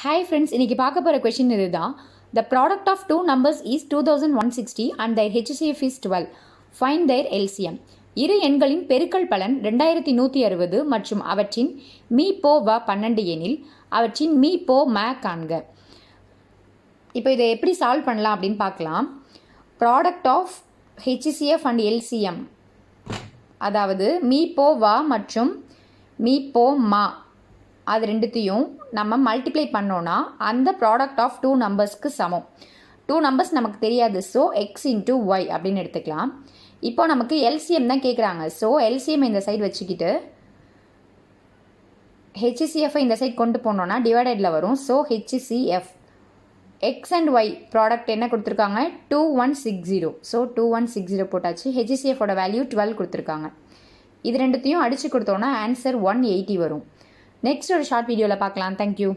Hi friends இன்றைக்கி பார்க்க போகிற கொஷின் இதுதான். The product of two numbers is two thousand one sixty and the HCF is twelve find the LCM இரு எண்களின் பெருக்கல் பலன் ரெண்டாயிரத்தி நூற்றி அறுபது மற்றும் அவற்றின் மீ போ வ பன்னெண்டு எனில் அவற்றின் மீ போ மே காண்க. இப்போ இதை எப்படி சால்வ் பண்ணலாம் அப்படின்னு பார்க்கலாம். Product of HCF and LCM அதாவது மீ போ வா மற்றும் மீ போ மா. அது ரெண்டுத்தையும் நம்ம மல்டிப்ளை பண்ணோன்னா அந்த ப்ராடக்ட் ஆஃப் டூ நம்பர்ஸ்க்கு சமம். டூ நம்பர்ஸ் நமக்கு தெரியாது. ஸோ எக்ஸ் இன்ட்டு ஒய் அப்படின்னு எடுத்துக்கலாம். இப்போ நமக்கு எல்சிஎம் தான் கேட்குறாங்க ஸோ எல்சிஎம் இந்த சைடு வச்சுக்கிட்டு ஹெச்சிசிஎஃப்ஐ இந்த சைட் கொண்டு போனோன்னா டிவைடடில் வரும். So HCF X and Y product என்ன கொடுத்துருக்காங்க? Two one six zero so two one six zero போட்டாச்சு. ஹெச்சிசிஎஃபோட வேல்யூ டுவெல் கொடுத்துருக்காங்க. இது ரெண்டுத்தையும் அடித்து கொடுத்தோன்னா ஆன்சர் ஒன் எயிட்டி வரும். நெக்ஸ்ட் ஒரு ஷார்ட் வீடியோவில் பார்க்கலாம். Thank you